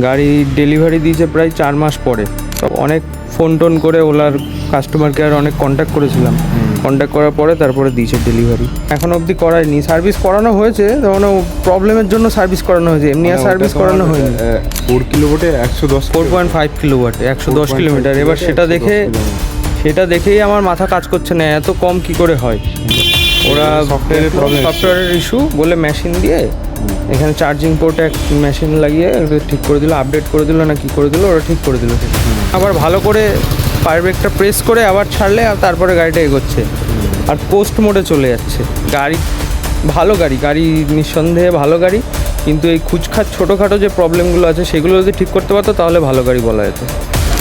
গাড়ি ডেলিভারি দিয়েছে প্রায় চার মাস পরে। তো অনেক ফোন টোন করে ওলার কাস্টমার কেয়ার অনেক কন্ট্যাক্ট করেছিলাম। কন্ট্যাক্ট করার পরে তারপরে দিয়েছে ডেলিভারি এখন অবধি করায়নি। সার্ভিস করানো হয়েছে তখন প্রবলেমের জন্য সার্ভিস করানো হয়েছে। এমনি আর সার্ভিস করানো হয়নি। ফোর কিলো বটে একশো দশ ফোর পয়েন্ট ফাইভ কিলোওয়াট একশো দশ কিলোমিটার এবার সেটা দেখে সেটা দেখেই আমার মাথা কাজ করছে না। এত কম কি করে হয়? ওরা সফটওয়্যারের সফটওয়্যারের ইস্যু বলে মেশিন দিয়ে এখানে চার্জিং পোর্টে এক মেশিন লাগিয়ে ঠিক করে দিল আপডেট করে দিল না কি করে দিল ওরা ঠিক করে দিল। আবার ভালো করে ফায়ার ব্রেকটা প্রেস করে আবার ছাড়লে আর তারপরে গাড়িটা এগোচ্ছে। আর পোস্ট মোডে চলে যাচ্ছে। গাড়ি ভালো গাড়ি গাড়ি নিঃসন্দেহে ভালো গাড়ি কিন্তু এই খুচখাচ ছোটোখাটো যে প্রবলেমগুলো আছে সেগুলো যদি ঠিক করতে পারতো তাহলে ভালো গাড়ি বলা যেত।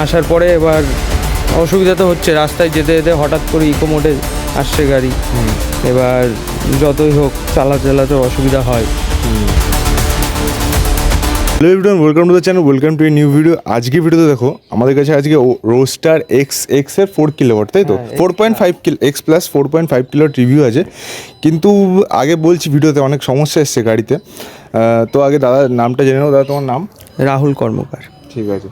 আসার পরে এবার অসুবিধা তো হচ্ছে রাস্তায় যেতে যেতে হঠাৎ করে ইকো মোডে আসছে গাড়ি। এবার যতই হোক চালা চালাতে অসুবিধা হয়। Hello everyone welcome to the channel welcome to a new video আজকে ভিডিওতে দেখো আমাদের কাছে আজকে রোস্টার এক্স এক্সের ফোর কিলোওয়াট তাই তো? Four point five kilo X plus four point five কিলোর রিভিউ আছে। কিন্তু আগে বলছি ভিডিওতে অনেক সমস্যা এসছে গাড়িতে। তো আগে দাদার নামটা জেনে নাও দাদা তোমার নাম? রাহুল কর্মকার। ঠিক আছে।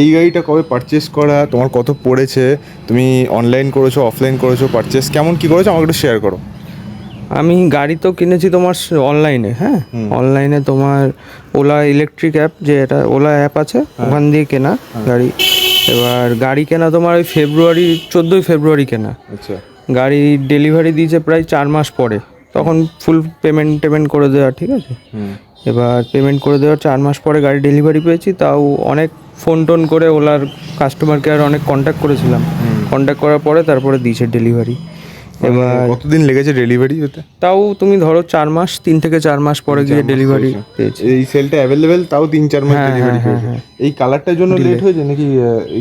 এই গাড়িটা কবে পারচেস করা? তোমার কত পড়েছে? তুমি অনলাইন করেছ অফলাইন করেছ পারচেস কেমন কী করেছ? আমাকে একটু শেয়ার করো। আমি গাড়ি তো কিনেছি তোমার অনলাইনে হ্যাঁ? অনলাইনে তোমার ওলা ইলেকট্রিক অ্যাপ যে এটা ওলা অ্যাপ আছে ওখান দিয়ে কেনা গাড়ি। এবার গাড়ি কেনা তোমার ওই ফেব্রুয়ারি চোদ্দোই ফেব্রুয়ারি কেনা। আচ্ছা। গাড়ি ডেলিভারি দিয়েছে প্রায় চার মাস পরে। তখন ফুল পেমেন্ট টেমেন্ট করে দেওয়া ঠিক আছে? এবার পেমেন্ট করে দেওয়ার চার মাস পরে গাড়ি ডেলিভারি পেয়েছি। তাও অনেক ফোন টোন করে ওলার কাস্টমার কেয়ার অনেক কন্ট্যাক্ট করেছিলাম। কন্ট্যাক্ট করার পরে তারপরে দিয়েছে ডেলিভারি এবার কতদিন লেগেছে ডেলিভারি হতে তাও তুমি ধরো চার মাস তিন থেকে চার মাস পরে গিয়ে ডেলিভারি এই সেলটা অ্যাভেলেবেল তাও তিন চার মাস হ্যাঁ, ডেলিভারি হ্যাঁ, পেয়েছে। এই কালারটার জন্য লেট হয়েছে নাকি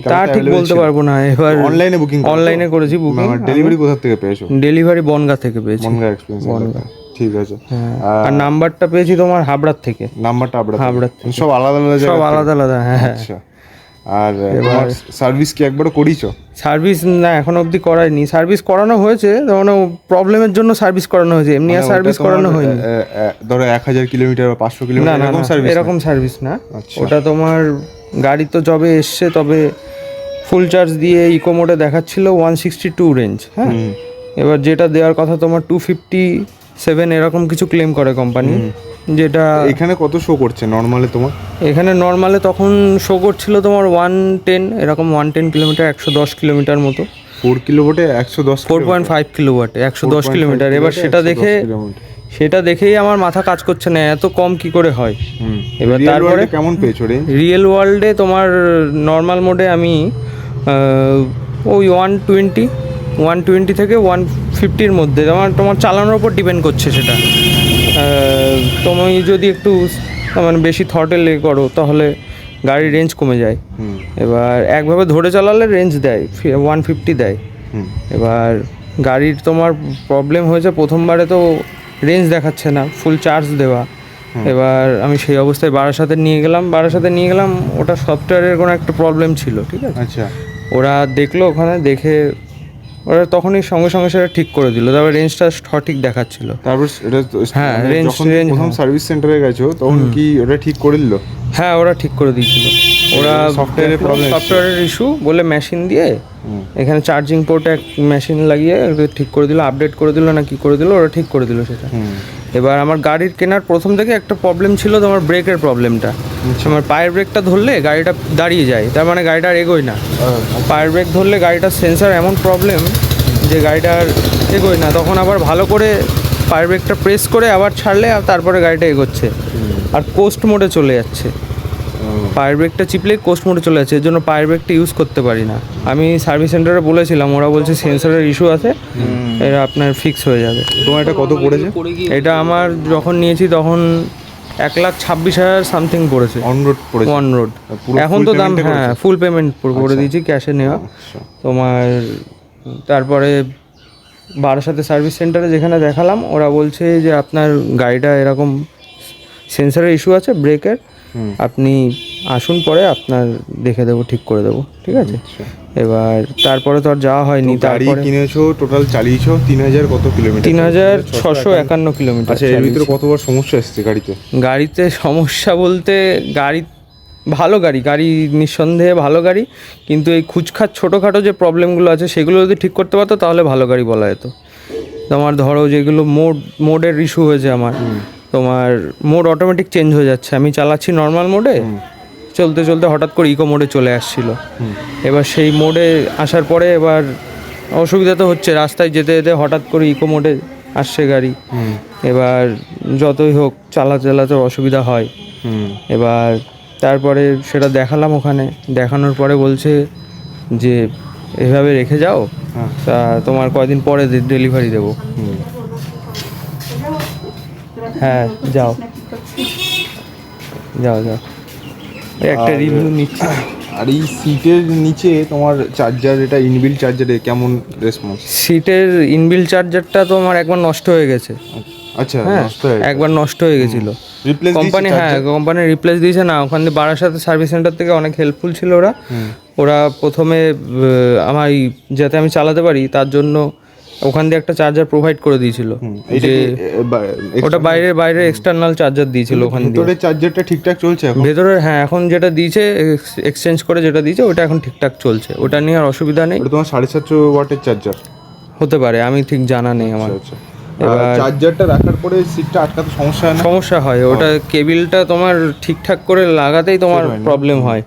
তা ঠিক বলতে পারব না। এবার অনলাইনে বুকিং অনলাইনে করেছি বুকিং ডেলিভারি কোথা থেকে পেয়েছ? ডেলিভারি বনগা থেকে পেয়েছি। মনগা এক্সপেরিয়েন্স ঠিক আছে। আর নাম্বারটা পেয়েছি তোমার হাবড়ার থেকে। নাম্বারটা আপনার হাবড়ার সব আলাদা আলাদা সব আলাদা আলাদা হ্যাঁ হ্যাঁ। আচ্ছা। আর তোমার সার্ভিস কি একবারও করিছো সার্ভিস না এখন অবধি করায়নি। সার্ভিস করানো হয়েছে তখন প্রবলেমের জন্য সার্ভিস করানো হয়েছে। এমনি আর সার্ভিস করানো হয়নি। ধরো এক হাজার কিলোমিটার বা পাঁচশো কিলোমিটার এরকম না, সার্ভিস এরকম সার্ভিস না। আচ্ছা। ওটা তোমার গাড়ি তো যবে এসছে তবে ফুল চার্জ দিয়ে ইকো মোডে দেখাচ্ছিল ওয়ান সিক্সটি টু রেঞ্জ হ্যাঁ? এবার যেটা দেওয়ার কথা তোমার টু ফিফটি সেভেন এরকম কিছু ক্লেম করে কোম্পানি যেটা এখানে কত শো করছে নর্মালে তোমার? এখানে নর্মালে তখন শো করছিল তোমার ওয়ান টেন এরকম ওয়ান টেন কিলোমিটার একশো দশ কিলোমিটার মতো। ফোর কিলো বটে একশো দশ ফোর পয়েন্ট ফাইভ কিলোওয়াট একশো দশ কিলোমিটার এবার সেটা দেখে সেটা দেখেই আমার মাথা কাজ করছে না এত কম কি করে হয়? এবার তারপরে কেমন পেয়েছ রে রিয়েল ওয়ার্ল্ডে তোমার নর্মাল মোডে আমি ওই ওয়ান টোয়েন্টি ওয়ান টোয়েন্টি থেকে ওয়ান ফিফটির মধ্যে। তোমার তোমার চালানোর উপর ডিপেন্ড করছে সেটা। তুমি যদি একটু মানে বেশি থটে লে করো তাহলে গাড়ির রেঞ্জ কমে যায়। এবার একভাবে ধরে চালালে রেঞ্জ দেয় ওয়ান ফিফটি দেয়। এবার গাড়ির তোমার প্রবলেম হয়েছে প্রথমবারে তো রেঞ্জ দেখাচ্ছে না ফুল চার্জ দেওয়া। এবার আমি সেই অবস্থায় বারাসাতে নিয়ে গেলাম বারাসাতে নিয়ে গেলাম ওটা সফটওয়্যারের কোনো একটা প্রবলেম ছিল ঠিক আছে? আচ্ছা। ওরা দেখল ওখানে দেখে ওরা তখনই সঙ্গে সঙ্গে সেটা ঠিক করে দিল। তারপর রেঞ্জটা সঠিক দেখাচ্ছিল। তারপর এটা হ্যাঁ, রেঞ্জ রেঞ্জ যখন প্রথম সার্ভিস সেন্টারে গেছো তখন কি ওটা ঠিক করে দিল? হ্যাঁ ওরা ঠিক করে দিয়েছিল। ওরা software-এর সফটওয়্যারের ইস্যু বলে মেশিন দিয়ে এখানে চার্জিং পোর্টে এক মেশিন লাগিয়ে ঠিক করে দিল আপডেট করে দিল না কি করে দিল ওরা ঠিক করে দিল সেটা। এবার আমার গাড়ির কেনার প্রথম থেকে একটা প্রবলেম ছিল তোমার ব্রেকের প্রবলেমটা আমার পায়ের ব্রেকটা ধরলে গাড়িটা দাঁড়িয়ে যায় তার মানে গাড়িটা আর এগোয় না। পায়ের ব্রেক ধরলে গাড়িটার সেন্সার এমন প্রবলেম যে গাড়িটা আর এগোয় না তখন আবার ভালো করে পায়ের ব্রেকটা প্রেস করে আবার ছাড়লে আর তারপরে গাড়িটা এগোচ্ছে। আর কোস্ট মোডে চলে যাচ্ছে। পায়ের ব্রেকটা চিপলেই কোস্ট মোডে চলে যাচ্ছে এর জন্য পায়ের ব্রেকটা ইউজ করতে পারি না। আমি সার্ভিস সেন্টারে বলেছিলাম ওরা বলছে সেন্সারের ইস্যু আছে এটা আপনার ফিক্স হয়ে যাবে। তোমার এটা কত পড়েছে? এটা আমার যখন নিয়েছি তখন এক লাখ ছাব্বিশ হাজার সামথিং পড়েছে। অন রোড পড়েছে? ওয়ান রোড এখন তো দাম হ্যাঁ ফুল পেমেন্ট করে দিয়েছি ক্যাশে নেওয়া। আচ্ছা। তোমার তারপরে বারাসাতে সার্ভিস সেন্টারে যেখানে দেখালাম ওরা বলছে যে আপনার গাড়িটা এরকম সেন্সারের ইস্যু আছে ব্রেকের। আপনি আসুন পরে আপনার দেখে দেবো ঠিক করে দেবো ঠিক আছে? এবার তারপরে তো আর যাওয়া হয়নি গাড়ি কিনেছো টোটাল চালিয়েছো তিন হাজার কত কিলোমিটার তিন হাজার ছশো একান্ন কিলোমিটার আচ্ছা এর ভিতরে কতবার সমস্যা এসেছে গাড়িতে? গাড়িতে সমস্যা বলতে গাড়ি ভালো গাড়ি গাড়ি নিঃসন্দেহে ভালো গাড়ি কিন্তু এই খুচখাচ ছোটোখাটো যে প্রবলেমগুলো আছে সেগুলো যদি ঠিক করতে পারতো তাহলে ভালো গাড়ি বলা যেত। তোমার ধরো যেগুলো মোড মোডের ইস্যু হয়েছে আমার। তোমার মোড অটোমেটিক চেঞ্জ হয়ে যাচ্ছে। আমি চালাচ্ছি নর্মাল মোডে চলতে চলতে হঠাৎ করে ইকো মোডে চলে আসছিল। এবার সেই মোডে আসার পরে এবার অসুবিধা তো হচ্ছে রাস্তায় যেতে যেতে হঠাৎ করে ইকো মোডে আসছে গাড়ি। এবার যতই হোক চালা চালাতে অসুবিধা হয়। এবার তারপরে সেটা দেখালাম ওখানে দেখানোর পরে বলছে যে এভাবে রেখে যাও হ্যাঁ। তা তোমার কয়দিন পরে ডেলিভারি দেবো। হ্যাঁ যাও। যাও যাও। এই একটা রিভিউ নিচ্ছি। আর এই সিটের নিচে তোমার চার্জার এটা ইনবিল্ড চার্জারে কেমন রেসপন্স সিটের ইনবিল চার্জারটা তো আমার একবার নষ্ট হয়ে গেছে। আচ্ছা হ্যাঁ নষ্ট হয়ে একবার নষ্ট হয়ে গেছিল। রিপ্লেস কোম্পানি হ্যাঁ কোম্পানি রিপ্লেস দিয়েছে না ওখান দিয়ে বারাসাতে সার্ভিস সেন্টার থেকে অনেক হেল্পফুল ছিল ওরা। ওরা প্রথমে আমার যাতে আমি চালাতে পারি তার জন্য ওখান দিয়ে একটা চার্জার প্রোভাইড করে দিয়েছিল। যে ওটা বাইরে বাইরে এক্সটার্নাল চার্জার দিয়েছিল ওখান দিয়ে। ভিতরের চার্জারটা ঠিকঠাক চলছে এখন? ভেতরে হ্যাঁ এখন যেটা দিয়েছে এক্সচেঞ্জ করে যেটা দিয়েছে ওটা এখন ঠিকঠাক চলছে। ওটা নিয়ে আর অসুবিধা নেই। এটা তোমার সাড়ে সাতশো ওয়াটের চার্জার হতে পারে আমি ঠিক জানা নেই আমার। আচ্ছা। চার্জারটা রাখার পরে সিটটা আটকাতে সমস্যা হয় সমস্যা হয় ওটা কেবিলটা তোমার ঠিকঠাক করে লাগাতেই তোমার প্রবলেম হয়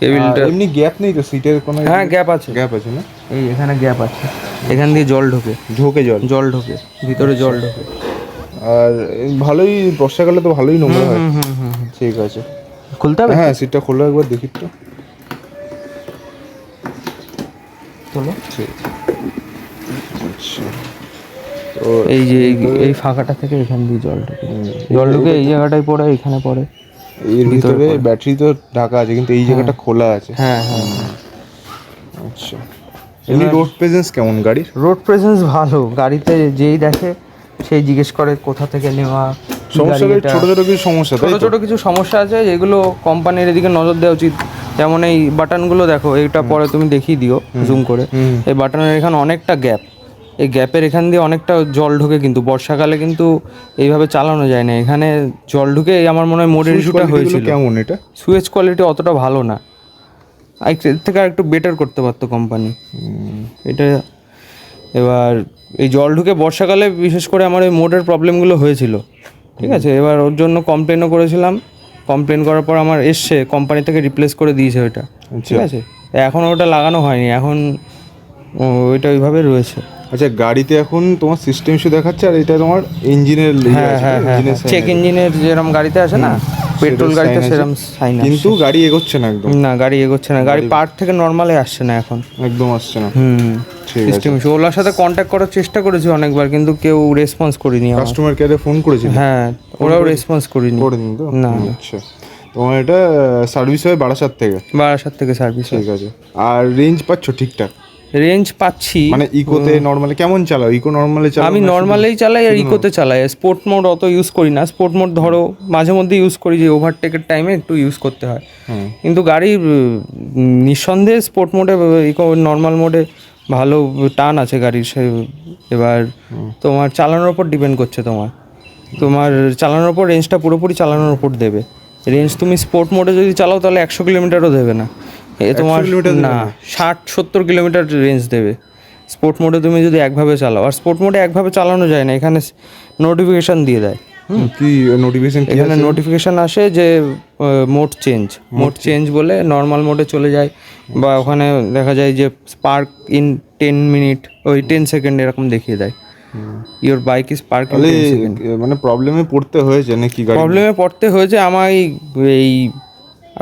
কেবিলটা এমনি গ্যাপ নেই তো সিটের কোনো হ্যাঁ গ্যাপ আছে। গ্যাপ আছে না? এই এখানে গ্যাপ আছে। এখান দিয়ে জল ঢোকে। ঢোকে জল। জল ঢোকে। ভিতরে জল ঢোকে। আর ভালোই বর্ষাকালে তো ভালোই নোংরা হয়। ঠিক আছে। খুলতে হবে? হ্যাঁ সিটটা খোলো একবার দেখি তো চলো ঠিক আচ্ছা তো এই যে এই- এই ফাঁকাটা থেকে এখান দিয়ে জল ঢোকে। জল ঢুকে এই জায়গাটায় পড়ে এখানে পড়ে। এর ভিতরে ব্যাটারি তো ঢাকা আছে কিন্তু এই জায়গাটা খোলা আছে। হ্যাঁ হ্যাঁ। আচ্ছা। এমনি রোড প্রেজেন্স কেমন গাড়ির? রোড প্রেজেন্স ভালো। গাড়িতে যেই দেখে সেই জিজ্ঞেস করে কোথা থেকে নেওয়া সমস্যা। ছোট ছোট কিছু সমস্যা ছোট ছোট কিছু সমস্যা আছে যেগুলো কোম্পানির এদিকে নজর দেওয়া উচিত। যেমন এই বাটনগুলো দেখো এটা পরে তুমি দেখিয়ে দিও জুম করে। এই বাটনের এখানে অনেকটা গ্যাপ এই গ্যাপের এখান দিয়ে অনেকটা জল ঢোকে কিন্তু বর্ষাকালে কিন্তু এইভাবে চালানো যায় না। এখানে জল ঢুকে আমার মনে হয় মোডের ইস্যুটা হয়েছিল। কেমন এটা? সুয়েজ কোয়ালিটি অতটা ভালো না। এর থেকে আর একটু বেটার করতে পারতো কোম্পানি এটা এবার এই জল ঢুকে বর্ষাকালে বিশেষ করে আমার এই মোডের প্রবলেমগুলো হয়েছিল। ঠিক আছে? এবার ওর জন্য কমপ্লেনও করেছিলাম। কমপ্লেন করার পর আমার এসছে কোম্পানি থেকে রিপ্লেস করে দিয়েছে ওইটা। ঠিক আছে? এখন ওটা লাগানো হয়নি এখন ওইটা ওইভাবে রয়েছে। আচ্ছা গাড়িতে এখন তোমার সিস্টেম ইস্যু দেখাচ্ছে আর এটা তোমার ইঞ্জিনের হ্যাঁ হ্যাঁ হ্যাঁ চেক ইঞ্জিনের যেরকম গাড়িতে আসে না? পেট্রোল গাড়িতে সেরকম সাইন কিন্তু গাড়ি এগোচ্ছে না একদম। না গাড়ি এগোচ্ছে না। গাড়ি পার্ট থেকে নর্মালে আসছে না এখন। একদম আসছে না। হুম সিস্টেম ওলার সাথে কন্ট্যাক্ট করার চেষ্টা করেছি অনেকবার কিন্তু কেউ রেসপন্স করিনি কাস্টমার কেয়ারে ফোন করেছিল? হ্যাঁ ওরাও রেসপন্স করিনি। করেনি তো? না। আচ্ছা। তোমার এটা সার্ভিস হয় বারাসাত থেকে? বারাসাত থেকে সার্ভিস ঠিক আছে। আর রেঞ্জ পাচ্ছ ঠিকঠাক? রেঞ্জ পাচ্ছি। মানে ইকোতে নর্মালি কেমন চালাও? ইকো নর্মালি চালাও আমি নর্মালেই চালাই আর ইকোতে চালাই। স্পোর্ট মোড অত ইউজ করি না। স্পোর্ট মোড ধরো মাঝে মধ্যে ইউজ করি যে ওভারটেকের টাইমে একটু ইউজ করতে হয়। কিন্তু গাড়ি নিঃসন্দেহে স্পোর্ট মোডে ইকো নর্মাল মোডে ভালো টান আছে গাড়ির। সে এবার তোমার চালানোর উপর ডিপেন্ড করছে তোমার। তোমার চালানোর উপর রেঞ্জটা পুরোপুরি চালানোর উপর দেবে। রেঞ্জ তুমি স্পোর্ট মোডে যদি চালাও তাহলে একশো কিলোমিটারও দেবে না। এ তোমার না ষাট সত্তর কিলোমিটার রেঞ্জ দেবে। স্পোর্ট মোডে তুমি যদি একভাবে চালাও আর স্পোর্ট মোডে একভাবে চালানো যায় না এখানে নোটিফিকেশান দিয়ে দেয়। কি নোটিফিকেশন এখানে নোটিফিকেশন আসে যে মোড চেঞ্জ মোড চেঞ্জ বলে নর্মাল মোডে চলে যায় বা ওখানে দেখা যায় যে স্পার্ক ইন টেন মিনিট ওই টেন সেকেন্ড এরকম দেখিয়ে দেয়। ইওর বাইক ইজ পার্ক মানে প্রবলেমে পড়তে হয়েছে নাকি প্রবলেমে পড়তে হয়েছে আমার এই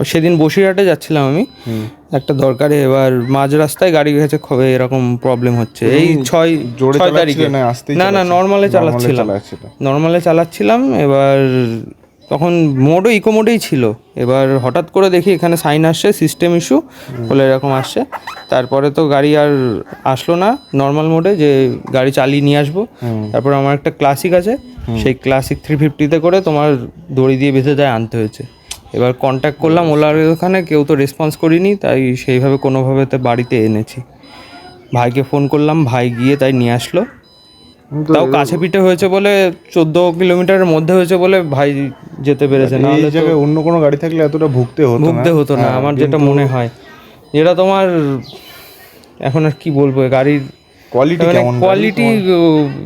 এই সেদিন বসিরহাটে যাচ্ছিলাম আমি। একটা দরকারে এবার মাঝ রাস্তায় গাড়ি গেছে খুব এরকম প্রবলেম হচ্ছে। এই ছয় ছয় তারিখে। না না নর্মালে চালাচ্ছিলাম। চালাচ্ছিল। নর্মালে চালাচ্ছিলাম এবার তখন মোডও ইকো মোডেই ছিল। এবার হঠাৎ করে দেখি এখানে সাইন আসছে সিস্টেম ইস্যু বলে এরকম আসছে। তারপরে তো গাড়ি আর আসলো না নর্মাল মোডে যে গাড়ি চালিয়ে নিয়ে আসব। তারপর আমার একটা ক্লাসিক আছে। সেই ক্লাসিক থ্রি ফিফটিতে করে তোমার দড়ি দিয়ে বেঁধে দেয় আনতে হয়েছে। এবার কন্ট্যাক্ট করলাম ওলার ওখানে কেউ তো রেসপন্স করিনি তাই সেইভাবে কোনোভাবে তো বাড়িতে এনেছি। ভাইকে ফোন করলাম ভাই গিয়ে তাই নিয়ে আসলো। তাও কাছে পিঠে হয়েছে বলে চোদ্দ কিলোমিটারের মধ্যে হয়েছে বলে ভাই যেতে পেরেছে না এই জায়গায় অন্য কোনো গাড়ি থাকলে এতটা ভুগতে হতো ভুগতে হতো না হ্যাঁ, আমার যেটা মনে হয়। যেটা তোমার এখন আর কি বলব গাড়ির কোয়ালিটি মানে কোয়ালিটি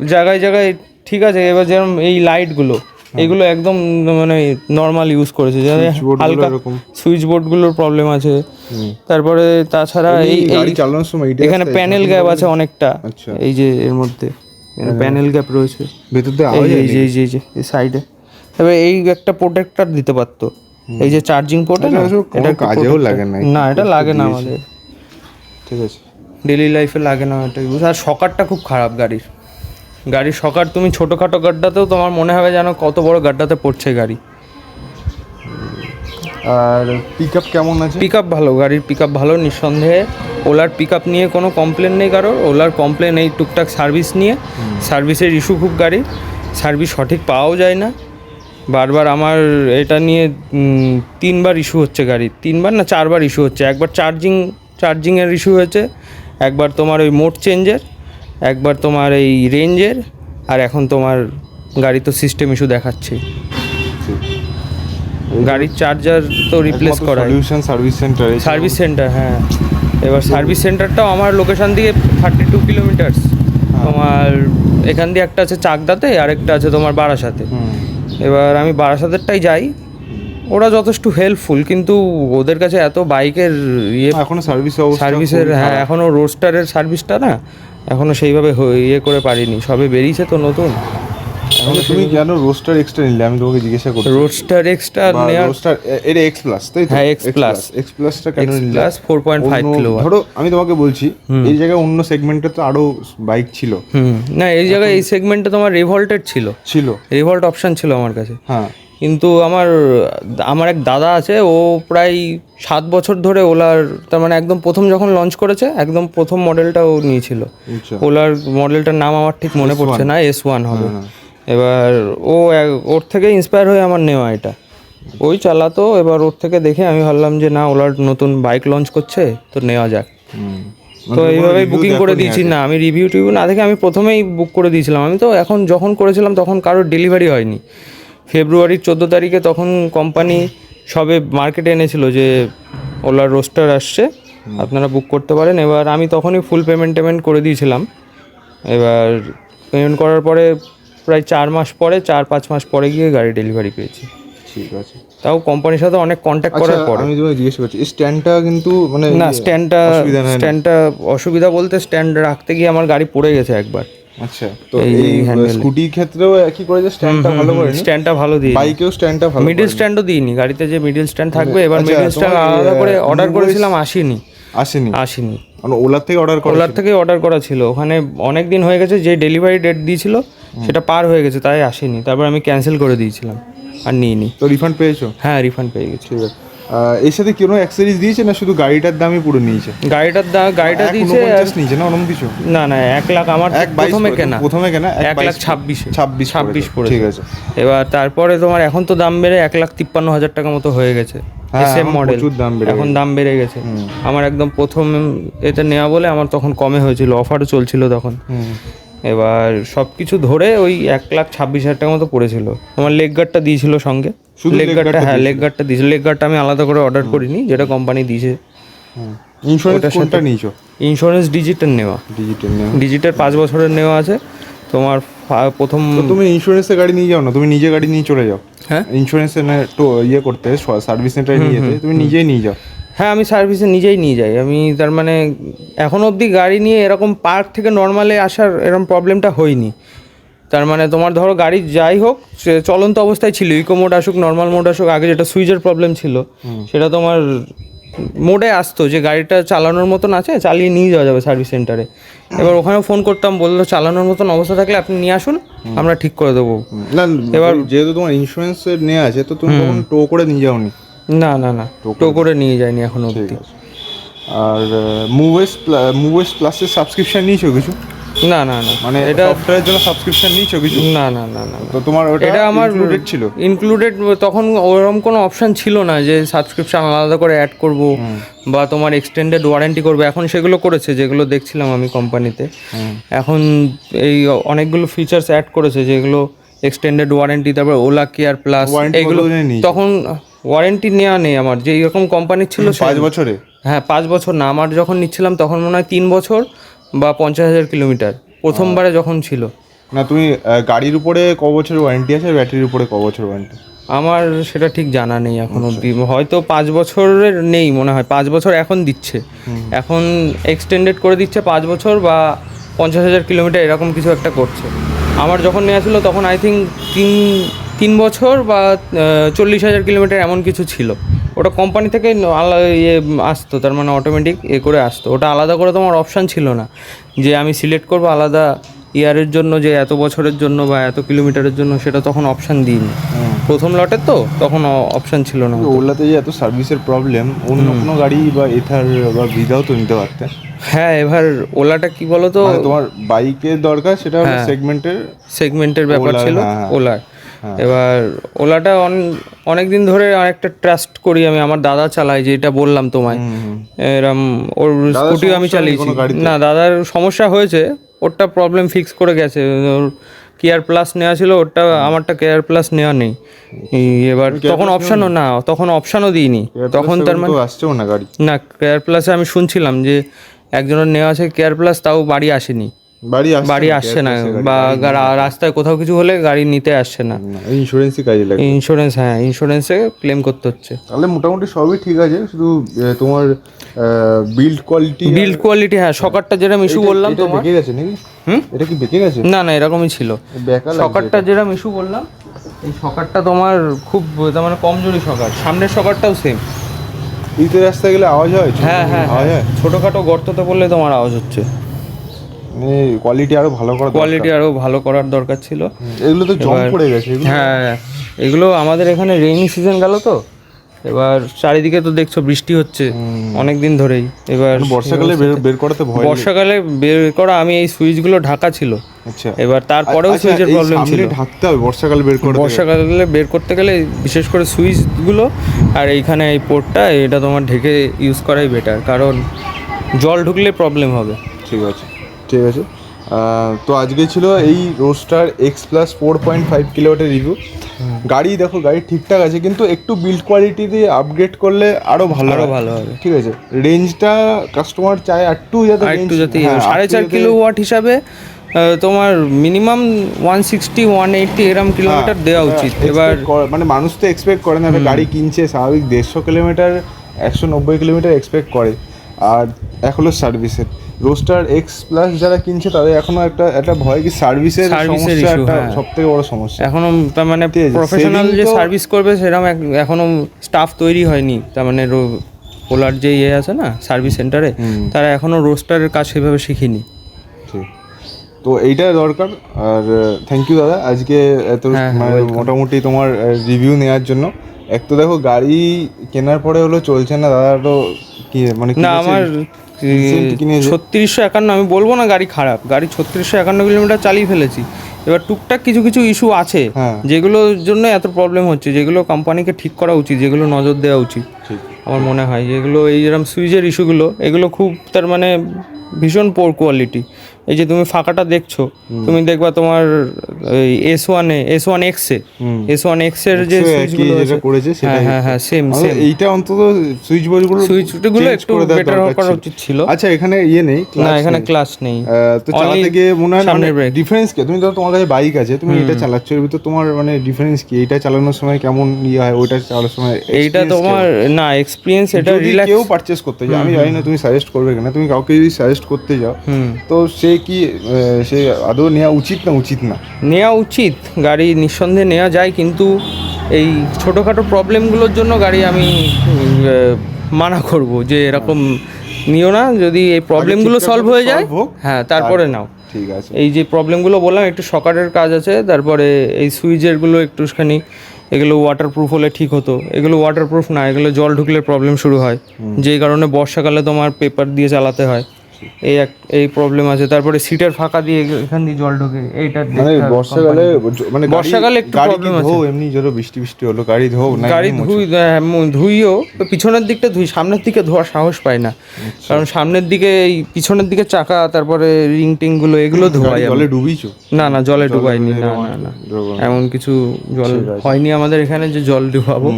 জায়গায় জায়গায় ঠিক আছে এবার যেরকম এই লাইটগুলো এগুলো একদম মানে নর্মাল ইউজ করেছে। যাতে হালকা। সুইচ বোর্ডগুলোর প্রবলেম আছে। তারপরে তাছাড়া এই গাড়ি চালানোর সময় এখানে প্যানেল গ্যাপ আছে অনেকটা। আচ্ছা। এই যে এর মধ্যে। প্যানেল গ্যাপ রয়েছে। ভেতর দিয়ে এই আওয়াজ যে- এই যে এই যে এই যে সাইডে তবে এই একটা প্রোটেক্টর দিতে পারতো। এই যে চার্জিং পোর্ট এটা কাজেও লাগে না। না এটা লাগে না আমাদের। ঠিক আছে। ডেলি লাইফে লাগে না এটা ইউজ আর সকারটা খুব খারাপ গাড়ির। গাড়ির সকার তুমি ছোটোখাটো গাড্ডাতেও তোমার মনে হবে যেন কত বড় গাড্ডাতে পড়ছে গাড়ি। আর পিক আপ কেমন আছে? পিক আপ ভালো গাড়ির পিক আপ ভালো নিঃসন্দেহে। ওলার পিক আপ নিয়ে কোনো কমপ্লেন নেই কারোর ওলার কমপ্লেন এই টুকটাক সার্ভিস নিয়ে। সার্ভিসের ইস্যু খুব গাড়ি সার্ভিস সঠিক পাওয়াও যায় না। বারবার আমার এটা নিয়ে তিনবার ইস্যু হচ্ছে গাড়ির তিনবার না চারবার ইস্যু হচ্ছে? একবার চার্জিং চার্জিংয়ের ইস্যু হয়েছে একবার তোমার ওই মোড চেঞ্জের একবার তোমার এই রেঞ্জের আর এখন তোমার গাড়ি তো সিস্টেম ইস্যু দেখাচ্ছে। গাড়ির চার্জার তো রিপ্লেস করা solution service centre service centre হ্যাঁ। এবার সার্ভিস সেন্টারটাও আমার লোকেশন দিয়ে থার্টি টু কিলোমিটার্স তোমার এখান দিয়ে একটা আছে চাকদাতে আর একটা আছে তোমার বারাসাতে। এবার আমি বারাসাতেরটাই যাই। ওরা যথেষ্ট হেল্পফুল কিন্তু ওদের কাছে এত বাইকের ইয়ে এখনও সার্ভিস সার্ভিসের হ্যাঁ এখনও রোস্টারের সার্ভিসটা না এখনও সেইভাবে ইয়ে করে পারিনি সবে বেরিয়েছে তো নতুন। তুমি কেন রোস্টার এক্সট্রা নিলে? আমি তোমাকে জিজ্ঞাসা করছি। রোস্টার এক্সট্রা নেওয়ার রোস্টার এটা এক্স প্লাস তাই হ্যাঁ, X plus। এক্স প্লাসটা কেন নিলে? Plus 4.5 অন্য- kilowatt। ধরো আমি তোমাকে বলছি এই জায়গায় অন্য সেগমেন্টে তো আরও বাইক ছিল। না এই জায়গায় এই সেগমেন্টে তোমার রিভল্টেড ছিল। ছিল। রিভল্ট অপশন ছিল আমার কাছে। হ্যাঁ। কিন্তু আমার আমার এক দাদা আছে ও প্রায় সাত বছর ধরে ওলার তার মানে একদম প্রথম যখন লঞ্চ করেছে একদম প্রথম মডেলটা ও নিয়েছিল। আচ্ছা। ওলার মডেলটার নাম আমার ঠিক মনে পড়ছে না এস ওয়ান হবে। এবার ও ওর থেকে ইন্সপায়ার হয়ে আমার নেওয়া এটা। ওই চালাতো এবার ওর থেকে দেখে আমি ভাবলাম যে না ওলার নতুন বাইক লঞ্চ করছে তো নেওয়া যাক। তো এইভাবেই বুকিং করে দিয়েছি না আমি রিভিউ টিভিউ না দেখে আমি প্রথমেই বুক করে দিয়েছিলাম। আমি তো এখন যখন করেছিলাম তখন কারোর ডেলিভারি হয়নি। ফেব্রুয়ারির চোদ্দ তারিখে তখন কোম্পানি সবে মার্কেটে এনেছিল যে ওলার রোস্টার আসছে আপনারা বুক করতে পারেন। এবার আমি তখনই ফুল পেমেন্ট টেমেন্ট করে দিয়েছিলাম। এবার পেমেন্ট করার পরে প্রায় চার মাস পরে চার পাঁচ মাস পরে গিয়ে গাড়ি ডেলিভারি পেয়েছি। ঠিক আছে। তাও কোম্পানির সাথে অনেক কন্ট্যাক্ট আচ্ছা করার পরে। আমি তোমাকে জিজ্ঞেস করছি স্ট্যান্ডটা কিন্তু মানে না ইয়ে, স্ট্যান্ডটা না? স্ট্যান্ডটা অসুবিধা বলতে স্ট্যান্ড রাখতে গিয়ে আমার গাড়ি পড়ে গেছে একবার। আচ্ছা। তো এই। স্কুটির ক্ষেত্রেও একই করে যে স্ট্যান্ডটা ভালো করে স্ট্যান্ডটা ভালো দিয়ে বাইকেও স্ট্যান্ডটা ভালো মিডিল স্ট্যান্ডও দিইনি। গাড়িতে যে মিডিল স্ট্যান্ড থাকবে এবার আচ্ছা, মিডিল স্ট্যান্ড আলাদা করে অর্ডার করেছিলাম আসেনি। আসেনি? আসেনি। মানে ওলার থেকে অর্ডার করা ওলার থেকে অর্ডার করা ছিল। ওখানে অনেক দিন হয়ে গেছে যে ডেলিভারি ডেট দিয়েছিল সেটা পার হয়ে গেছে তাই আসেনি। তারপর আমি ক্যান্সেল করে দিয়েছিলাম আর নিইনি। তো রিফান্ড পেয়েছ? হ্যাঁ রিফান্ড পেয়ে গেছি। ঠিক আছে। আহ, এর সাথে কোনো অ্যাক্সেসরিজ দিয়েছে না শুধু গাড়িটার দামই পুরো নিয়েছে? গাড়িটার দা গাড়িটা দিয়েছে নিয়েছে না ওরকম কিছু? না না এক লাখ আমার প্রথমে কেনা। প্রথমে কেনা এক লাখ ছাব্বিশে। ছাব্বিশ ছাব্বিশ পড়েছে। ঠিক আছে। এবার তারপরে তোমার এখন তো দাম বেড়ে এক লাখ তিপ্পান্ন হাজার টাকা মতো হয়ে গেছে। হ্যাঁ, সেম এখন মডেল দাম এখন দাম বেড়ে গেছে। আমার একদম প্রথম এটা নেওয়া বলে আমার তখন কমে হয়েছিল অফারও চলছিল তখন। এবার সব কিছু ধরে ওই এক লাখ ছাব্বিশ হাজার টাকা মতো পড়েছিল। আমার লেগ গার্ডটা দিয়েছিল সঙ্গে। শুধু লেগ গার্ডটা হ্যাঁ লেগ গার্ডটা দিয়েছিল লেগ গার্ডটা আমি আলাদা করে অর্ডার করিনি যেটা কোম্পানি দিয়েছে। ইন্স্যুরেন্স কোনটা নিয়েছো? ইন্স্যুরেন্স ডিজিটাল নেওয়া। ডিজিটাল নেওয়া। ডিজিটাল পাঁচ বছরের নেওয়া আছে। তোমার প্রথম তুমি ইন্স্যুরেন্সে গাড়ি নিয়ে যাও না তুমি নিজে গাড়ি নিয়ে চলে যাও। হ্যাঁ? ইন্স্যুরেন্সে তো ইয়ে করতে সার্ভিস সেন্টারে নিয়ে যেতে তুমি নিজেই নিয়ে যাও। হ্যাঁ আমি সার্ভিসে নিজেই নিয়ে যাই। আমি তার মানে এখন অবধি গাড়ি নিয়ে এরকম পার্ক থেকে নর্মালে আসার এরকম প্রবলেমটা হয়নি। তার মানে তোমার ধরো গাড়ি যাই হোক সে চলন্ত অবস্থায় ছিল ইকো মোড আসুক নর্মাল মোড আসুক আগে যেটা সুইচের প্রবলেম ছিল সেটা তোমার মোডে আসতো যে গাড়িটা চালানোর মতন আছে চালিয়ে নিয়ে যাওয়া যাবে সার্ভিস সেন্টারে এবার ওখানে ফোন করতাম বলল চালানোর মতন অবস্থা থাকলে আপনি নিয়ে আসুন আমরা ঠিক করে দেবো। না এবার যেহেতু তোমার ইন্স্যুরেন্স নেওয়া আছে তো তুমি তখন টো করে নিয়ে যাওনি? না না না টো করে নিয়ে যায়নি এখন অবধি। আর মুভেস মুভেস প্লাসের সাবস্ক্রিপশন নিয়েছো কিছু? না না না। মানে এটা সফটওয়্যারের জন্য সাবস্ক্রিপশন নিয়েছো কিছু না না না না। তো তোমার ওটা এটা আমার ইনক্লুডেড ছিল? ইনক্লুডেড তখন ওরকম কোনো অপশন ছিল না যে সাবস্ক্রিপশন আলাদা করে অ্যাড করব বা তোমার এক্সটেন্ডেড ওয়ারেন্টি করবে। এখন সেগুলো করেছে যেগুলো দেখছিলাম আমি কোম্পানিতে এখন এই অনেকগুলো ফিচার্স অ্যাড করেছে যেগুলো এক্সটেন্ডেড ওয়ারেন্টি তারপর ওলা কেয়ার প্লাস এগুলো তখন ওয়ারেন্টি নেওয়া নেই আমার। যে এরকম কোম্পানি ছিল পাঁচ বছরে? হ্যাঁ পাঁচ বছর না আমার যখন নিচ্ছিলাম তখন মনে হয় তিন বছর। বা পঞ্চাশ হাজার কিলোমিটার। প্রথমবারে যখন ছিল। না তুমি গাড়ির উপরে ক বছর ওয়ারেন্টি আছে ব্যাটারির উপরে ক বছর ওয়ারেন্টি আমার সেটা ঠিক জানা নেই এখন অব্দি। হয়তো পাঁচ বছরের নেই মনে হয়। পাঁচ বছর এখন দিচ্ছে। এখন এক্সটেন্ডেড করে দিচ্ছে পাঁচ বছর বা পঞ্চাশ হাজার কিলোমিটার এরকম কিছু একটা করছে। আমার যখন নেওয়া ছিল তখন আই থিঙ্ক তিন তিন বছর বা চল্লিশ হাজার কিলোমিটার এমন কিছু ছিল। ওটা কোম্পানি থেকে আলাদা ইয়ে আসতো তার মানে অটোমেটিক এ করে আসতো। ওটা আলাদা করে তোমার অপশান ছিল না। যে আমি সিলেক্ট করব আলাদা ইয়ারের জন্য যে এত বছরের জন্য বা এত কিলোমিটারের জন্য সেটা তখন অপশান দিইনি। প্রথম লটের তো তখন অপশন ছিল না। ওলাতে যে এত সার্ভিসের প্রবলেম অন্য কোনো গাড়ি বা এথার বা ভিদাও তো নিতে পারতে। হ্যাঁ এবার ওলাটা কি বলো তো মানে তোমার বাইকের দরকার সেটা সেগমেন্টের সেগমেন্টের ব্যাপার ছিল হ্যাঁ, হ্যাঁ। ওলার। এবার ওলাটা অনেক দিন ধরে অনেকটা ট্রাস্ট করি আমি আমার দাদা চালাই যেটা বললাম তোমায়। এরম ওর স্কুটিও আমি চালিয়েছি। না দাদার সমস্যা হয়েছে ওরটা প্রবলেম ফিক্স করে গেছে। ওর কেয়ার প্লাস নেওয়া ছিল ওরটা আমারটা কেয়ার প্লাস নেওয়া নেই। এবার তখন অপশানও না তখন অপশানও দিইনি। তখন তার মানে না কেয়ার প্লাসে আমি শুনছিলাম যে একজনের নেওয়া আছে কেয়ার প্লাস তাও বাড়ি আসেনি। বাড়ি আসছে না বা রাস্তায় কোথাও কিছু হলে গাড়ি নিতে আসছে না। ইন্স্যুরেন্সই কাজে লাগে ইন্স্যুরেন্স হ্যাঁ ইন্স্যুরেন্সে ক্লেম করতে হচ্ছে। তাহলে মোটামুটি সবই ঠিক আছে শুধু তোমার বিল্ড কোয়ালিটি বিল্ড কোয়ালিটি হ্যাঁ সকারটা যেরকম ইস্যু বললাম এটা বেঁকে গেছে নাকি? হুম? এটা কি বেঁকে গেছে? না না এরকমই ছিল। সকারটা যেরকম ইস্যু বললাম এই সকারটা তোমার খুব তার মানে কমজোরি সকার। সামনের সকারটাও সেম ইতে রাস্তায় গেলে আওয়াজ হয়? হ্যাঁ হ্যাঁ আওয়াজ হয়? ছোটোখাটো গর্ততে পড়লে তোমার আওয়াজ হচ্ছে। কোয়ালিটি আরও ভালো করা কোয়ালিটি আরও ভালো করার দরকার ছিল। এগুলো তো জং পড়ে গেছে হ্যাঁ এগুলো আমাদের এখানে রেইনি সিজন গেল তো। এবার চারিদিকে তো দেখছ বৃষ্টি হচ্ছে অনেক দিন ধরেই। এবার বর্ষাকালে বের- বের করাতে ভয় বর্ষাকালে বের করা আমি এই সুইচগুলো ঢাকা ছিল। আচ্ছা। এবার তারপরেও আচ্ছা, সুইচের প্রবলেম ছিল। ঢাকতে হবে বর্ষাকালে বের করতে বর্ষাকালে বের করতে গেলে বিশেষ করে সুইচগুলো আর এইখানে এই পোর্টটা এটা তোমার ঢেকে ইউজ করাই বেটার কারণ জল ঢুকলে প্রবলেম হবে। ঠিক আছে। ঠিক আছে তো আজকে ছিল এই Roadster X plus four point five kilometre review গাড়ি দেখো গাড়ি ঠিকঠাক আছে কিন্তু একটু বিল্ড কোয়ালিটি দিয়ে আপগ্রেড করলে আরও ভালো আরও ভালো হবে। ঠিক আছে রেঞ্জটা কাস্টমার চায় একটু যাতে আর একটু যাতে হ্যাঁ, সাড়ে চার কিলো ওয়াট হিসাবে তোমার minimum one sixty one eighty এরম কিলোমিটার দেওয়া উচিত। এবার মানে মানুষ তো এক্সপেক্ট করে না গাড়ি কিনছে স্বাভাবিক দেড়শো কিলোমিটার একশো নব্বই কিলোমিটার এক্সপেক্ট করে। আর এক হলো সার্ভিসের রোস্টার এক্স প্লাস যারা কিনছে তাদের এখনও একটা একটা ভয় কি সার্ভিসের এর একটা হ্যাঁ। সব থেকে বড় সমস্যা। এখনও তার মানে প্রফেশনাল যে সার্ভিস করবে সেরকম এখনও স্টাফ তৈরি হয়নি। তার মানে ওলার যে ইয়ে আছে না সার্ভিস সেন্টারে তারা এখনও রোস্টারের কাজ সেভাবে শিখিনি। তো এইটা দরকার আর থ্যাংক ইউ দাদা আজকে এত হ্যাঁ, মানে মোটামুটি তোমার রিভিউ নেওয়ার জন্য। এক তো দেখো গাড়ি কেনার পরে হলো চলছে না দাদা তো কি মানে না আমার? ছত্রিশশো একান্ন আমি বলব না গাড়ি খারাপ। গাড়ি ছত্রিশশো একান্ন কিলোমিটার চালিয়ে ফেলেছি। এবার টুকটাক কিছু কিছু ইস্যু আছে হ্যাঁ। যেগুলোর জন্য এত প্রবলেম হচ্ছে যেগুলো কোম্পানিকে ঠিক করা উচিত যেগুলো নজর দেওয়া উচিত। আমার মনে হয় যেগুলো এই যেরকম সুইচের ইস্যুগুলো এগুলো খুব তার মানে ভীষণ পোর কোয়ালিটি এই যে তুমি ফাঁকাটা দেখছ তুমি দেখবা তোমার এস ওয়ানে এস ওয়ান এক্সে এস ওয়ান এক্সের যে সে একই সুইচগুলো যেটা করেছে হ্যাঁ হ্যাঁ হ্যাঁ সেম সেম এইটা অন্তত সুইচ বোর্ডগুলো সুইচগুলো একটু বেটার করা উচিত ছিল। আচ্ছা এখানে ইয়ে নেই না এখানে ক্লাস নেই। তো চালাতে গিয়ে মনে হয়। ডিফারেন্স কি? তুমি ধরো তোমার কাছে বাইক আছে তুমি এটা চালাচ্ছ এর ভিতর তোমার মানে ডিফারেন্স কি? এইটা চালানোর সময় কেমন ইয়ে হয় ওইটা চালানোর সময় এইটা তোমার না এক্সপিরিয়েন্স এটা রিল্যাক্স কেউ পারচেস করতে যাও আমি জানি না তুমি সাজেস্ট করবে কিনা তুমি কাউকে যদি সাজেস্ট করতে যাও হুম। তো সে কি সে আদৌ নেওয়া উচিত না উচিত না? নেওয়া উচিত গাড়ি নিঃসন্দেহে নেওয়া যায় কিন্তু এই ছোটোখাটো প্রবলেমগুলোর জন্য গাড়ি আমি মানা করব যে এরকম নিও না যদি এই প্রবলেমগুলো সলভ হয়ে যায় হ্যাঁ তারপরে নাও। ঠিক আছে। এই যে প্রবলেমগুলো বললাম একটু সকারের কাজ আছে তারপরে এই সুইচেরগুলো একটুখানি এগুলো ওয়াটারপ্রুফ হলে ঠিক হতো এগুলো ওয়াটারপ্রুফ না এগুলো জল ঢুকলে প্রবলেম শুরু হয়। যেই কারণে বর্ষাকালে তোমার পেপার দিয়ে চালাতে হয়। এই এক এই প্রবলেম আছে। তারপরে সিটের ফাঁকা দিয়ে এখান দিয়ে জল ঢোকে। এইটা মানে বর্ষাকালে মানে বর্ষাকালে একটু problem আছে। এমনি ধরো বৃষ্টি বৃষ্টি হলো। গাড়ি ধো না গাড়ি ধুই ধুইও। তো পিছনের দিকটা ধুই সামনের দিকে ধোয়ার সাহস পায় না। আচ্ছা। কারণ সামনের দিকে এই পিছনের দিকে চাকা তারপরে রিং টিংগুলো এগুলো ধোয়াই। জলে ডুবিয়েছো? না না জলে ডুবাইনি। না না এমন কিছু জল হয়নি আমাদের এখানে যে জল ডুবাবো।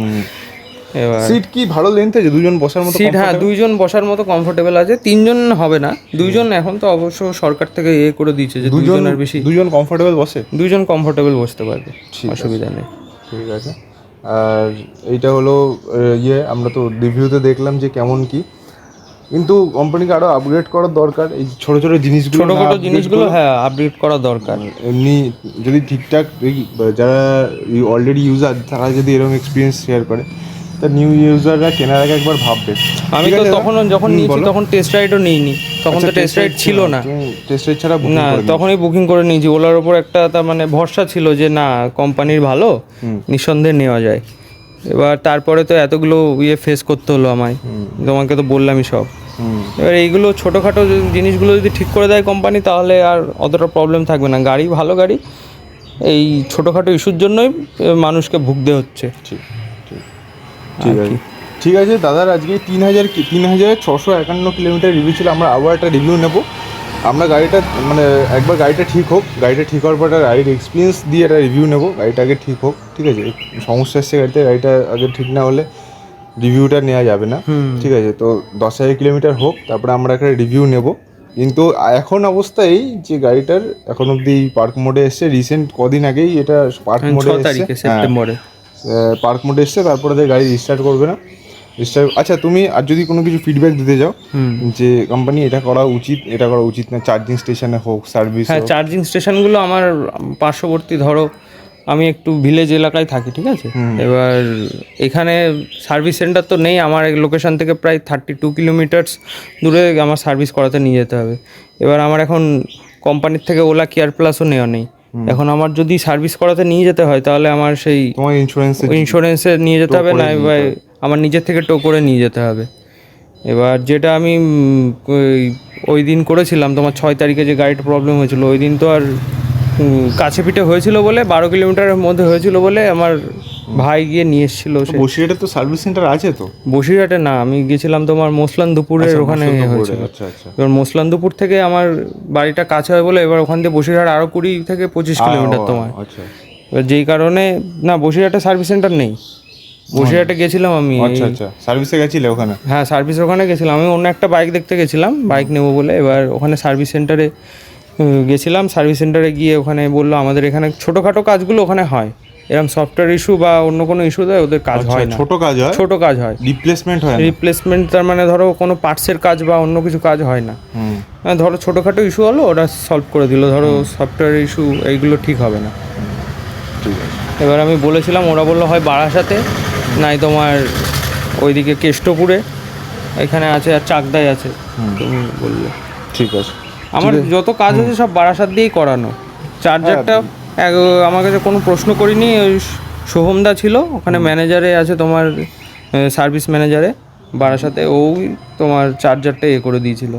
সিট কি ভালো লেন্থ আছে? দুজন বসার মতো সিট হ্যাঁ দুইজন বসার মতো কমফোর্টেবল আছে। তিনজন হবে না। দুইজন এখন তো অবশ্য সরকার থেকে ইয়ে করে দিয়েছে যে দুজন দুইজনের বেশি দুজন কমফোর্টেবল বসে? দুইজন কমফোর্টেবল বসতে পারবে। অসুবিধা নেই। ঠিক আছে। আর এইটা হলো ইয়ে আমরা তো রিভিউতে দেখলাম যে কেমন কি। কিন্তু কোম্পানিকে আরও আপগ্রেড করার দরকার। এই ছোট ছোট জিনিসগুলো ছোটখাটো upgrade জিনিসগুলো হ্যাঁ আপডেট করা দরকার। এমনি যদি ঠিকঠাক যারা অলরেডি ইউজার তারা যদি এরকম এক্সপিরিয়েন্স শেয়ার করে তা নিউ ইউজাররা কেনার আগে একবার ভাববে। আমি তো তখন যখন নিয়েছি তখন টেস্ট রাইডও নিইনি। তখন আচ্ছা, তো টেস্ট রাইড ছিল না। টেস্ট রাইড ছাড়া না তখনই বুকিং করে নিয়েছি। ওলার ওপর একটা তার মানে ভরসা ছিল যে না কোম্পানির ভালো নিঃসন্দেহে নেওয়া যায়। এবার তারপরে তো এতগুলো ইয়ে ফেস করতে হলো আমায়। তোমাকে তো বললামই সব। এবার এইগুলো ছোটোখাটো জিনিসগুলো যদি ঠিক করে দেয় কোম্পানি তাহলে আর অতটা প্রবলেম থাকবে না। গাড়ি ভালো গাড়ি এই ছোটোখাটো ইস্যুর জন্যই মানুষকে ভুগতে হচ্ছে। ঠিক আছে। ঠিক আছে দাদার আজকে তিন হাজার তিন হাজার ছশো একান্ন কিলোমিটার রিভিউ ছিল। আমরা আবার একটা রিভিউ নেব। আমরা গাড়িটা মানে একবার গাড়িটা ঠিক হোক গাড়িটা ঠিক হওয়ার পর একটা গাড়ির এক্সপিরিয়েন্স দিয়ে একটা রিভিউ নেব। গাড়িটা আগে ঠিক হোক ঠিক আছে? সমস্যা এসছে গাড়িতে গাড়িটা আগে ঠিক না হলে রিভিউটা নেওয়া যাবে না। ঠিক আছে তো দশ হাজার কিলোমিটার হোক তারপরে আমরা একটা রিভিউ নেব। কিন্তু এখন অবস্থা এই যে গাড়িটার এখন অবধি পার্ক মোডে এসছে রিসেন্ট কদিন আগেই এটা পার্ক মোডে এসছে। সেপ্টেম্বরে পার্ক মোডে এসছে তারপরে গাড়ি রিস্টার্ট করবে না। রিস্টার্ট আচ্ছা তুমি আর যদি কোনো কিছু ফিডব্যাক দিতে যাও যে কোম্পানি এটা করা উচিত এটা করা উচিত না চার্জিং স্টেশনে হোক সার্ভিস হ্যাঁ চার্জিং স্টেশনগুলো আমার পার্শ্ববর্তী ধরো আমি একটু ভিলেজ এলাকায় থাকি ঠিক আছে? এবার এখানে সার্ভিস সেন্টার তো নেই আমার লোকেশন থেকে প্রায় থার্টি টু কিলোমিটার্স দূরে আমার সার্ভিস করাতে নিয়ে যেতে হবে। এবার আমার এখন কোম্পানির থেকে ওলা কেয়ার প্লাসও নেওয়া নেই। এখন আমার যদি সার্ভিস করাতে নিয়ে যেতে হয় তাহলে আমার সেই ইন্স্যুরেন্স ইন্স্যুরেন্সে নিয়ে যেতে হবে না এবার আমার নিজের থেকে টো করে নিয়ে যেতে হবে। এবার যেটা আমি ওই- ওই দিন করেছিলাম তোমার ছয় তারিখে যে গাড়িটা প্রবলেম হয়েছিল ওই দিন তো আর কাছে পিঠে হয়েছিল বলে বারো কিলোমিটারের মধ্যে হয়েছিল বলে আমার ভাই গিয়ে নিয়ে এসেছিল সে। বসিরহাটে তো সার্ভিস সেন্টার আছে তো? বসিরহাটে না আমি গেছিলাম তোমার মোসলান দুপুরের ওখানে হয়েছিল। আচ্ছা আচ্ছা। এবার মোসলান দুপুর থেকে আমার বাড়িটা কাছে হয় বলে এবার ওখান থেকে বসিরহাট আরও কুড়ি থেকে পঁচিশ কিলোমিটার তোমার। আচ্ছা। এবার যেই কারণে না বসিরহাটে সার্ভিস সেন্টার নেই। বসিরহাটে গেছিলাম আমি আচ্ছা আচ্ছা। সার্ভিসে গেছিলে ওখানে? হ্যাঁ সার্ভিস ওখানে গেছিলাম। আমি অন্য একটা বাইক দেখতে গেছিলাম বাইক নেব বলে। এবার ওখানে সার্ভিস সেন্টারে গেছিলাম। সার্ভিস সেন্টারে গিয়ে ওখানে বলল আমাদের এখানে ছোটোখাটো কাজগুলো ওখানে হয়। এরকম সফটওয়্যার ইস্যু বা অন্য কোনো ইস্যু দেয় ওদের কাজ হয় না। আচ্ছা, ছোট কাজ হয়? ছোট কাজ হয়। রিপ্লেসমেন্ট হয় রিপ্লেসমেন্ট তার মানে ধরো কোনো পার্টসের কাজ বা অন্য কিছু কাজ হয় না। হ্যাঁ ধরো ছোটোখাটো ইস্যু হলো ওরা সলভ করে দিল। ধরো সফটওয়্যার ইস্যু এইগুলো ঠিক হবে না। ঠিক আছে। এবার আমি বলেছিলাম ওরা বলল হয় বারাসাতে নাই তোমার ওইদিকে কেষ্টপুরে এখানে আছে আর চাকদায় আছে। তুমি বললে। ঠিক আছে। আমার যত কাজ আছে সব বারাসাত দিয়েই করানো। চার্জারটা এক- আমার কাছে কোনো প্রশ্ন করিনি ওই সোহমদা ছিল ওখানে ম্যানেজারে আছে তোমার সার্ভিস ম্যানেজারে বারাসাতে ওই তোমার চার্জারটা এ করে দিয়েছিল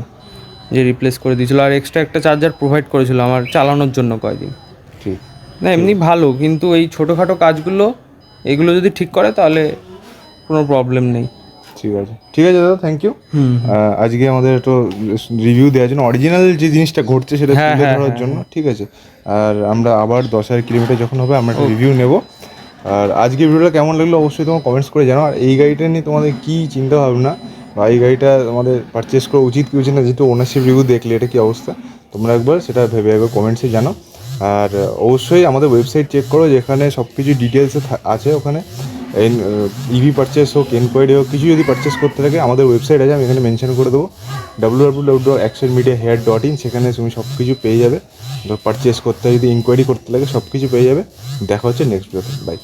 যে রিপ্লেস করে দিয়েছিল আর এক্সট্রা একটা চার্জার প্রোভাইড করেছিল আমার চালানোর জন্য কয়েকদিন। ঠিক। না এমনি ভালো কিন্তু এই ছোটোখাটো কাজগুলো এগুলো যদি ঠিক করে তাহলে কোনো প্রবলেম নেই। ঠিক আছে। ঠিক আছে দাদা থ্যাংক ইউ আজকে আমাদের একটু রিভিউ দেওয়ার জন্য অরিজিনাল যে জিনিসটা ঘটছে সেটা হ্যাঁ, তুলে ধরার জন্য ঠিক আছে। আর আমরা আবার দশ হাজার কিলোমিটার যখন হবে আমরা একটা রিভিউ নেব। আর আজকে ভিডিওটা কেমন লাগল অবশ্যই তোমার কমেন্টস করে জানো আর এই গাড়িটা নিয়ে তোমাদের কী চিন্তা ভাবনা বা এই গাড়িটা আমাদের পারচেস করা উচিত কি উচিত না যেহেতু ওনারশিপ রিভিউ দেখলে এটা কি অবস্থা? তোমরা একবার সেটা ভেবে একবার কমেন্টসে জানো আর অবশ্যই আমাদের ওয়েবসাইট চেক করো যেখানে সব কিছু ডিটেলসে আছে ওখানে। ইভি পারচেস হোক এনকোয়ারি হোক, কিছু যদি পারচেস করতে থাকে, আমাদের ওয়েবসাইট আছে, আমি এখানে মেনশন করে দেবো। W W W dot action media hair dot in সেখানে তুমি সব কিছু পেয়ে যাবে। পারচেস করতে যদি ইনকোয়ারি করতে লাগে সব কিছু পেয়ে যাবে। দেখা হচ্ছে নেক্সট ভিডিওতে বাই